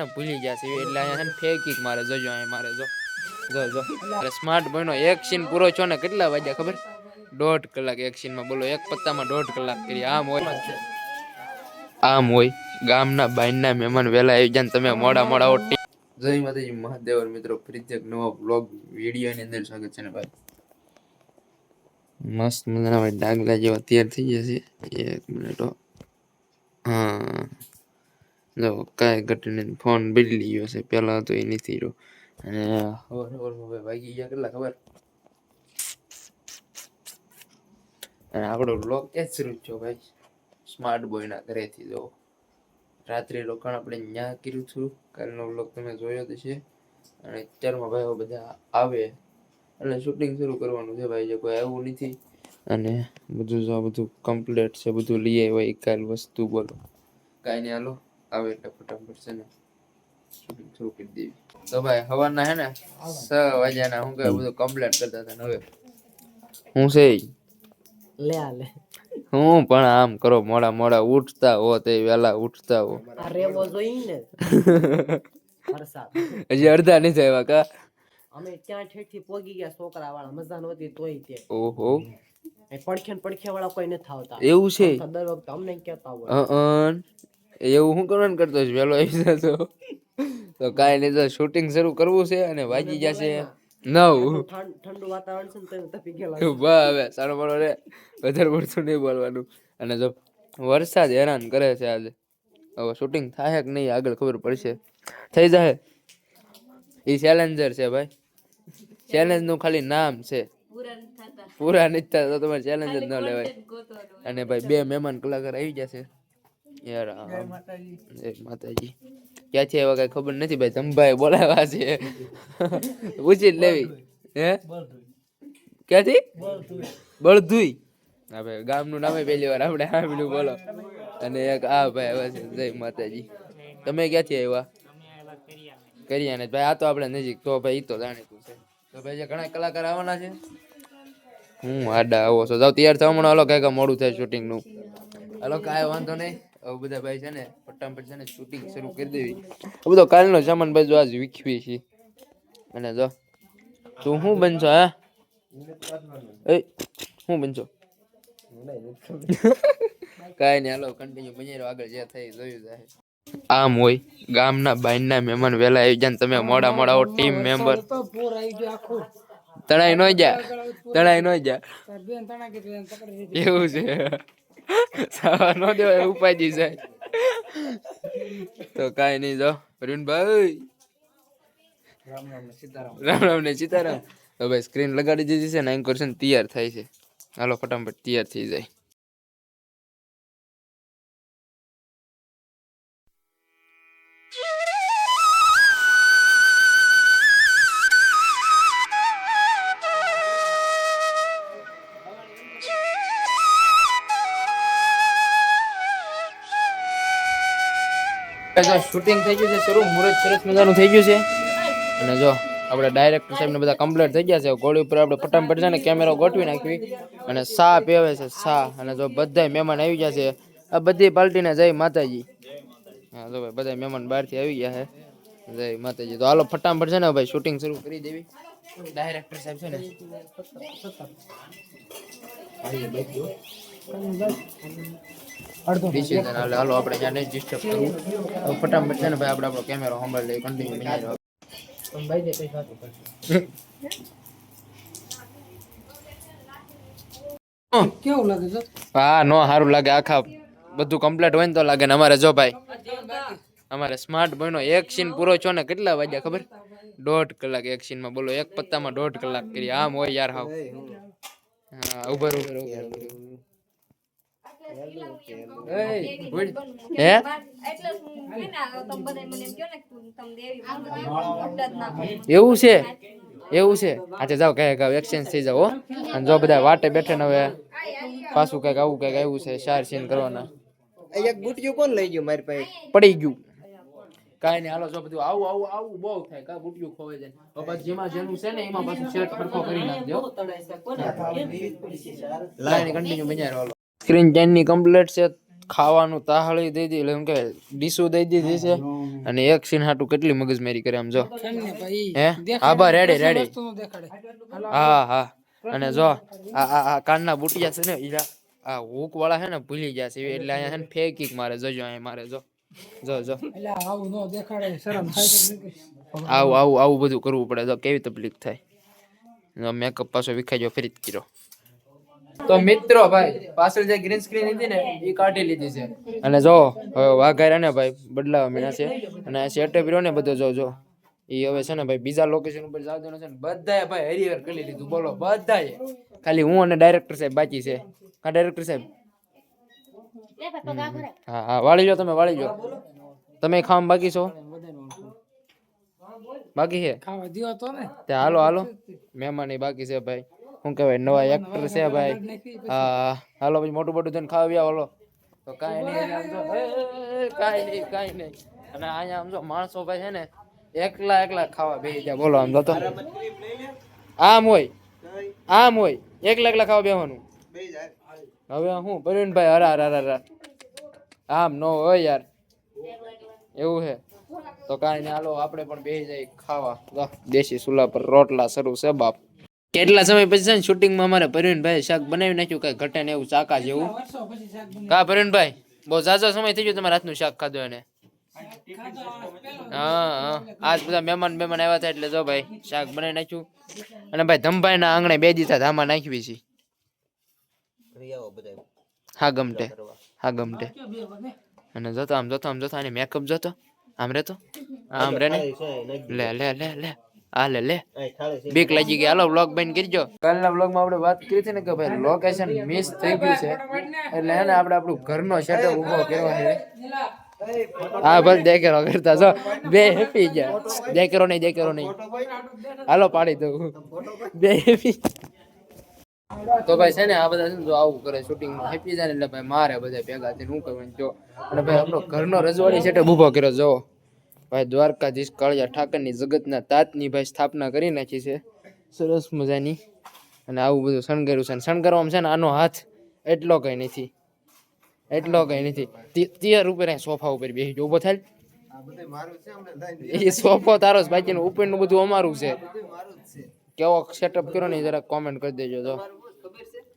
ને ભૂલી જશે એટલે અહીંયા છે ને ફેંકી મારે. જોજો અહીંયા મારે જો. જો જો. સ્માર્ટ બન્યો એક સીન પૂરો છો ને કેટલા વાગ્યા ખબર? દોઢ કલાક એક સીનમાં બોલો એક પત્તામાં દોઢ કલાક કરી આમ હોય. આમ હોય. ગામના બાઈના મહેમાન વહેલા આવી જાય ને તમે મોડા મોડા ઓટી જય માતાજી મહાદેવ મિત્રો. ફરી એક નવો બ્લોગ વિડીયોની અંદર સ્વાગત છે ને ભાઈ. મસ્ત મજાના ભાઈ. ડાગલા જેવા તૈયાર થઈ જશે એક મિનિટ જો કાંઈ ઘટીને ફોન બદલી ગયો છે. પહેલા હતો એ નથી રહ્યો. અને હવાર હવારમાં ભાઈ વાગી ગયા કેટલા ખબર? અને આપણો બ્લોગ ક્યાં શરૂ થયો ભાઈ? સ્માર્ટ બોયના ઘરેથી, જો. રાત્રે રોકાણ આપણે ત્યાં કર્યું હતું. કાલનો બ્લોગ તમે જોયો તો છે અને અત્યારમાં ભાઈઓ બધા આવે. એટલે શૂટિંગ શરૂ કરવાનું છે ભાઈ, જે કોઈ આવ્યું નથી. અને બધું જો બધું કમ્પ્લીટ છે. બધું લઈ આવ્યા કાલ વસ્તુ બોલો. કાંઈ નહીં, હાલો. આવે એટલે ફટાફટ છે ને શૂટિંગ કરી દેવી. તો ભાઈ હવાના હે ને છ વાગ્યાના હું કહેવાય બધું કમ્પ્લેટ કરતા હતા હવે. હું છે લે આ લે. હું? પણ આમ કરો મોડા મોડા ઉઠતા હો તે વેલા ઉઠતા હો. હજી અડધા નહીં થયા કા? અમે ત્યાં ઠેઠથી પોગી ગયા છોકરા વાળા મજા નહોતી તોય તે. ઓહો. પડખે પડખે વાળા કોઈ નથી આવતા. એવું છે? દર વખતે અમને કહેતા હોય. એવું હું કરવાનું કરતો છું વેલો આવી જશો. તો કાંઈ નહીં તો શૂટિંગ શરૂ કરવું છે અને વાગી જશે નવ. ઠંડુ વાતાવરણ છે ને તપી ગયેલા બા હવે સારો મારો રે વધારે પડતું નહીં બોલવાનું. અને જો વરસાદ હેરાન કરે છે આજે. હવે શૂટિંગ થાય કે નહીં આગળ ખબર પડશે. થઈ જાય. એ ચેલેન્જર છે ભાઈ. ચેલેન્જનું ખાલી નામ છે. પૂરા નથી થતા. તો તમારે ચેલેન્જ જ ન લેવાય. અને ભાઈ બે મહેમાન કલાકાર આવી જશે. યાર માતાજી. ક્યાંથી આવ્યા કઈ ખબર નથી ભાઈ ધમભાઈ બોલાવ્યા છે. પૂછી જ લેવી. હે? ક્યાંથી? બળધુઈ. હા ભાઈ ગામનું નામે પહેલી વાર આપણે સાંભળ્યું બોલો. અને એક આ ભાઈ આવે છે જય માતાજી. તમે ક્યાંથી આવ્યા? કર્યા ને ભાઈ આ તો આપણે નજીક તો ભાઈ ઈ તો જાણીતું છે. તો ભાઈ જે ઘણા કલાકાર આવવાના છે. હું આડા આવો છો. જાવ તૈયાર થવા મને કઈ કાંઈક મોડું થાય શૂટિંગનું હાલો કાંઈ વાંધો નહીં. હવે બધા ભાઈ છે ને ફટાફટ છે ને શૂટિંગ શરૂ કરી દેવી. આ બધો કાલનો સામાન ભાઈ જો આજ વીખવી છે. અને જો તું શું બનશો હા? એ શું બનશો? કાંઈ નહીં હાલો કન્ટિન્યુ બની રહ્યો. આગળ જે થઈ જોયું જાય આમ હોય ગામના બાઈના મહેમાન વહેલા આવી જાય ને તમે મોડા મોડા આવો ટીમ મેમ્બર તણાઈ નો જા તણાઈ નો જા. એવું છે. સાવા નો દેવાય ઉપાજી જાય. તો કાંઈ નહીં જો. અરુણભાઈ. રામ રામ ને સીતારામ. તો ભાઈ સ્ક્રીન લગાડી દીધી છે ને એન્કર છે તૈયાર થાય છે. હાલો ફટાફટ તૈયાર થઈ જાય. શૂટિંગ થઈ ગયું છે શરૂ. મુહૂર્ત સરસ મજાનું થઈ ગયું છે. અને જો આપણે ડાયરેક્ટર સાહેબને બધા કમ્પ્લીટ થઈ ગયા છે. ગોળી ઉપર આપણે ફટાફટ છે ને કેમેરો ગોઠવી નાખવી. અને સા પીવે છે સા. અને જો બધા મહેમાન આવી ગયા છે. આ બધી પાર્ટીને જય માતાજી. હા જો ભાઈ બધા મહેમાન બહારથી આવી ગયા છે. જય માતાજી. તો હાલો ફટાફટ છે ને ભાઈ શૂટિંગ શરૂ કરી દેવી. ડાયરેક્ટર સાહેબ છે ને. ડિસિઝન હાલે હાલો આપણે ત્યાં નહીં ડિસ્ટર્બ કરવું. ફટાફટ છે ને ભાઈ આપણે આપણો કેમેરો સંભાળી લઈએ કન્ટિન્યુ બની રહ્યો ભાઈ કઈ સાચું કરશે. કેવું લાગે છે? હા નો સારું લાગે આખા બધું કમ્પ્લીટ હોય ને તો લાગે ને અમારે જો ભાઈ. અમારે સ્માર્ટ બન્યો એક સીન પૂરો છો ને કેટલા વાગ્યા ખબર? દોઢ કલાક એક સીનમાં બોલો એક પત્તામાં દોઢ કલાક કરી આમ હોય યાર હાવ. હા. ઉભર ઉભર ઉભર. હે? એવું છે? એવું છે? આજે જાઓ કઈ ગાવ એક્સચેન્જ થઈ જાવ અને જો બધા વાટે બેઠે ને હવે પાછું કંઈક આવું કંઈક આવ્યું છે શાર સીન કરવાના. એક બુટિયું કોણ લઈ ગયું મારી પાસે? પડી ગયું. કાંઈ નહીં હાલો જો બધું આવું આવું આવું બહુ થાય. કા બુટિયું ખોવાઈ જાય. તો પછી જેમાં જેનું છે ને એમાં પાછું શેટ સરખો કરી નાખજો. લાઈન કન્ટિન્યુ બન્યા રહો સ્ક્રીન ટેનની કમ્પ્લીટ છે. ખાવાનું તાહળી દઈ દીધી એટલે એમ કે ડીશું દઈ દીધી છે. અને એક સીન હાટું કેટલી મગજમારી કરે આમ જો. હે? હા બા રેડી રેડી હા હા. અને જો આ આ આ કાનના બુટિયા છે ને ઈરા આ હુક વાળા છે ને ભૂલી ગયા છે. એટલે અહીંયા છે ને ફેકીક મારે જોજો અહીંયા મારે જો. જો જો. આવું આવું આવું બધું કરવું પડે. જો કેવી તકલીફ થાય. મેકઅપ પાછો વિખાઈ ગયો ફરી જ કર્યો. તો મિત્રો ભાઈ પાછળ જે ગ્રીન સ્ક્રીન હતી ને એ કાઢી લીધી છે. અને જો હવે વાઘાર્યા ને ભાઈ બદલાવા મીના છે. અને આ સેટ રહ્યો ને બધો જો જો. એ હવે છે ને ભાઈ બીજા લોકેશન ઉપર જવાનું છે ને બધાએ ભાઈ હરિહર કરી લીધું. બોલો બધાએ. ખાલી હું અને ડાયરેક્ટર સાહેબ બાકી છે. હા ડાયરેક્ટર સાહેબ. હા હા વાળી લો તમે વાળી લો તમે ખાવા બાકી છો? બાકી છે? ખાવા દિયો તો ને. તે હાલો હાલો. મહેમાન બાકી છે ભાઈ. શું કહેવાય નવા એક્ટર છે ભાઈ. હા હાલો પછી મોટું મોટું થઈને ખાવા આવ્યા હાલો. તો કાંઈ નહીં આમ જો એ, એ, એ, કાંઈ નહીં કાંઈ નહીં. અને અહીંયા આમ જો માણસો ભાઈ છે ને એકલા એકલા ખાવા બેસી ગયા. બોલો આમ તો. આમ હોય આમ હોય એકલા એકલા ખાવા બેહવાનું. હવે હું પ્રવીણભાઈ હરા હરા હરા આમ નો હોય યાર. એવું છે. તો કાંઈ નહીં હાલો આપણે પણ બેસી જાય ખાવા. દેશી ચૂલા પર રોટલા શરૂ છે બાપ. કેટલા સમય પછી છે ને શૂટિંગમાં અમારે પરવીનભાઈ શાક બનાવી નાખ્યું કઈ ઘટે ને એવું ચાકા જેવું. કા પરવીનભાઈ બહુ ઝાઝો સમય થઈ ગયો તમારા હાથનું શાક ખાધું એને. હા હા. આજ બધા મહેમાન મહેમાન આવ્યા હતા એટલે જો ભાઈ શાક બનાવી નાખ્યું. અને ભાઈ ધમભાઈ ના આંગણે બે દીધા ધામા નાખવી છે હા ગમટે હા ગમટે અને જોતો આમ જોતો આમ જોતો આને મેકઅપ જોતો. આમ રેતો આમ રે ને લે લે લે લે. આ લે લે. બીક લાગી ગઈ. હાલો વ્લોગ બંધ કરજો કાલના વ્લોગમાં આપણે વાત કરી હતી ને કે ભાઈ લોકેશન મિસ થઈ ગયું છે. એટલે હે ને આપણે આપણું ઘરનો સેટઅપ ઊભો કરવો છે હા બસ દેખેરો કરતા. છો બે હેપી ગયા. દેખેરો નહીં દેખેરો નહીં. હાલો પાડી દઉં. બે હેપી. તો ભાઈ છે ને આ બધા જો આવું કરે શૂટિંગમાં હેપી જાય એટલે ભાઈ મારે બધા ભેગા થઈને હું કરવાનું. જો અને ભાઈ આપણો ઘરનો રજવાડી સેટઅપ ઊભો કર્યો જો. ભાઈ દ્વારકાધીશ કાળિયા ઠાકરની જગતના તાતની ભાઈ સ્થાપના કરી નાખી છે. સરસ મજાની. અને આવું બધું શણગાર્યું છે. અને શણગારવામાં છે ને આનો હાથ એટલો કંઈ નથી. એટલો કંઈ નથી. તેર ઉપર સોફા ઉપર બેસી ઊભો થાય એ સોફો તારો જ બાકીનું ઉપરનું બધું અમારું છે. કેવો સેટઅપ કર્યો ને જરા કોમેન્ટ કરી દેજો તો.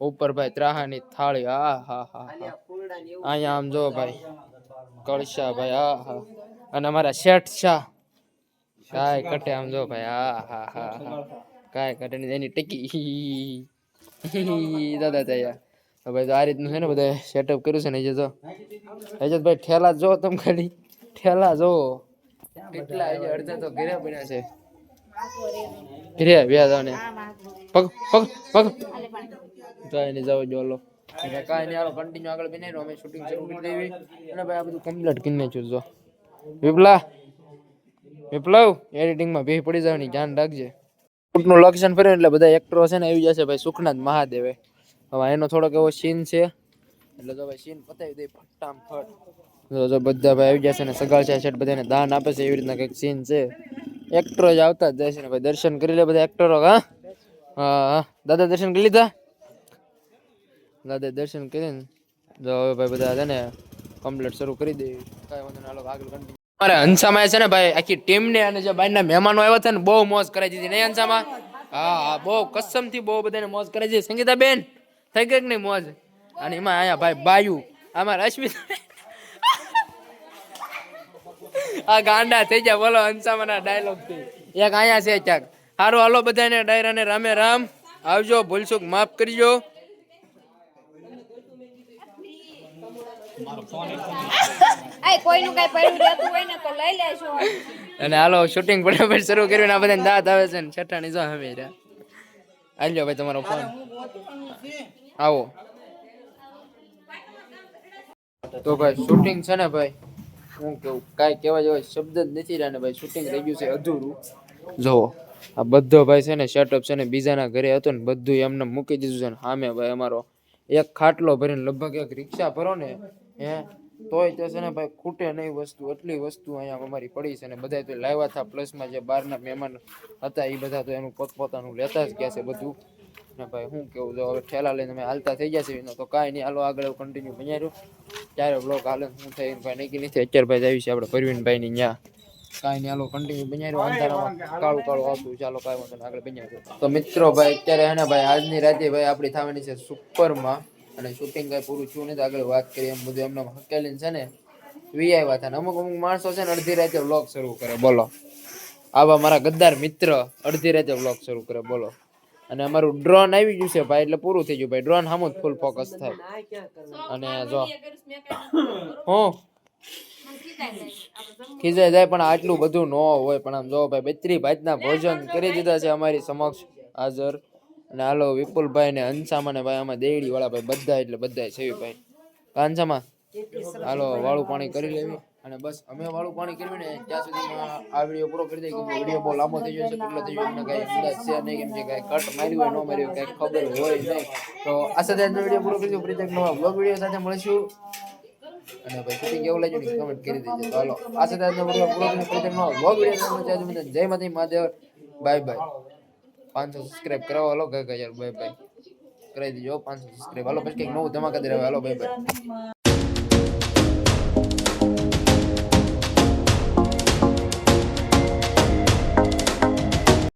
ઉપર ભાઈ ત્રાહાની થાળી. આ હા હા હા અહીંયા આમ જો ભાઈ. કળશા ભાઈ આ હા અને અમારા શેઠ શાહ. કાય કટે આમ જો ભાઈ, હા હા હા કાય કટે ની એની ટીકી. દાદા થયા ભાઈ તો આ રીતનું છે ને બધા સેટઅપ કર્યું છે ને હજે તો. હજત ભાઈ ઠેલા જો તમ ખાલી. ઠેલા જો. કેટલા હજી અડધા તો ઘરે પડ્યા છે. ઘરે વ્યા જાવ ને પગ પગ પગ. જાય ને જાવ જો લો. કાંઈ નહીં, હાલો કન્ટિન્યુ આગળ બને અમે શૂટિંગ શરૂ કરી દેવી. અને ભાઈ આ બધું કમ્પ્લીટ કરી નાખ્યું જો. વિપલા, વિપ્લવ, એડિટિંગમાં ભી પડી જવાની, ધ્યાન રાખજે. નું લોકેશન ફર્યું એટલે બધા એક્ટરો છે ને આવી જશે ભાઈ, સુખનાથ મહાદેવે. હવે એનો થોડોક એવો સીન છે. એટલે તો ભાઈ સીન પતાવી દે ફટામ ફટ જો બધા ભાઈ આવી જશે ને સગાળ છે છેટ બધાને દાન આપે છે, એવી રીતના કંઈક સીન છે. એક્ટરો જ આવતા જ જાય છે ને ભાઈ, દર્શન કરી લે બધા એક્ટરો હા હા. દાદા દર્શન કરી લીધા? દાદા દર્શન કરીને જો હવે ભાઈ બધા છે ને કમ્પ્લીટ શરૂ કરી દે. કાંઈ વાંધો નહીં આગળ કન્ટિન્યુ અમારે હંસામાં છે ને ભાઈ, આખી ટીમને અને જે બહારના મહેમાનો આવ્યા હતા ને, બહુ મોજ કરાવી દીધી. નહીં હંસામાં? હા હા, બહુ કસમથી બહુ બધાને મોજ કરાવી દીધી. સંગીતા બેન થઈ ગઈ કે નહીં મોજ? અને એમાં અહીંયા ભાઈ બાયુ, આમાં અશ્વિન આ ગાંડા થઈ ગયા, બોલો, હંસામાના ડાયલોગથી. એક અહીંયા છે ક્યાંક. સારું હાલો, બધાને, ડાયરાને રામે રામ. આવજો ભૂલસુખ માફ કરજો. કોઈનું કઈ પડ્યું રહેતું હોય ને તો લઈ લેજો. અને હાલો શૂટિંગ ફટાફટ શરૂ કર્યું ને આ બધાને દાંત આવે છે ને છઠ્ઠાની જો હવે રહ્યા. આલ્યો ભાઈ તમારો ફોન આવો. તો ભાઈ શૂટિંગ છે ને ભાઈ હું કેવું કાંઈ કહેવા જેવા શબ્દ જ નથી રહ્યા ને ભાઈ શૂટિંગ રહી ગયું છે અધૂરું. જુઓ આ બધો ભાઈ છે ને સેટઅપ છે ને બીજાના ઘરે હતો ને બધું એમને મૂકી દીધું છે ને સામે ભાઈ અમારો એક ખાટલો ભરીને લગભગ એક રિક્ષા ભરો ને હે? તોય તે છે ને ભાઈ ખૂટે નહીં વસ્તુ, એટલી વસ્તુ અહીંયા અમારી પડી છે ને બધા તો લાવ્યા હતા પ્લસમાં જે બહારના મહેમાન હતા એ બધા તો એનું પોતપોતાનું લેતા જ ગયા છે બધું. ને ભાઈ શું કેવું જો હવે ઠેલા લઈને અમે હાલતા થઈ ગયા છે તો કાંઈ નહીં હાલો આગળ કન્ટિન્યુ બન્યા ત્યારે બ્લોક હાલે, હું થઈ ભાઈ નહીં કે નથી. અત્યારે ભાઈ આવી છે આપણે પરવીનભાઈ ની ન્યા. કાંઈ નહીં હાલો કન્ટિન્યુ બન્યા અંધારામાં કાળું કાળું આવતું. ચાલો કાંઈ વાંધો આગળ બન્યા તો મિત્રો ભાઈ, અત્યારે હે ને ભાઈ, આજની રાતે ભાઈ આપણી થવાની છે સુપરમાં અને શૂટિંગ કાંઈ પૂરું થયું નથી. આગળ વાત કરીએ એમ બધું. એમને હકેલીને છે ને, વી આવ્યા હતા અમુક અમુક માણસો છે ને અડધી રાતે વ્લોગ શરૂ કરે. બોલો. આવા મારા ગદ્દાર મિત્ર અડધી રાતે વ્લોગ શરૂ કરે. બોલો. અને અમારું ડ્રોન આવી ગયું છે ભાઈ, એટલે પૂરું થઈ ગયું ભાઈ. ડ્રોન સામું ફૂલ ફોકસ થાય. અને જો. હું? ખીજાઈ જાય પણ આટલું બધું ન હોય. પણ આમ જો ભાઈ, બેત્રી ભાતના ભોજન કરી દીધા છે અમારી સમક્ષ. હાજર. અને હાલો વિપુલભાઈ ને હંસામા ને ભાઈ આમાં દેડી વાળા ભાઈ બધા એટલે બધા છે ભાઈ. કાંસામાં હાલો વાળું પાણી કરી લેવી અને બસ અમે વાળું પાણી કરવી ને ત્યાં સુધી આ વીડિયો પૂરો કરી દઈએ વીડિયો બહુ લાંબો થઈ છે, કેટલો થઈ ગયો કાંઈ અંદાજ છે નહીં કેમ કે કાંઈ કટ માર્યું હોય, ન માર્યું કાંઈ ખબર હોય નહીં. તો આ સાથે આજનો વીડિયો પૂરો કરીશું ફરી એક નવા બ્લોગ વીડિયો સાથે મળીશું. અને ભાઈ સુધી કેવું લાગ્યું કમેન્ટ કરી દેજો. હાલો આ સાથે આજનો વીડિયો પૂરો કરીને ફરી એક નવા બ્લોગ વીડિયો સાથે મળીશું. જય માતા મહાદેવ. Bye bye. પાંચસો સબસ્ક્રાઇબ કરાવો હાલો કઈ યાર બાય બાય કરાવી દેજો પાંચસો સબસ્ક્રાઇબ હાલો પછી કંઈક નવું ધમાકા દે હાલો બાય બાય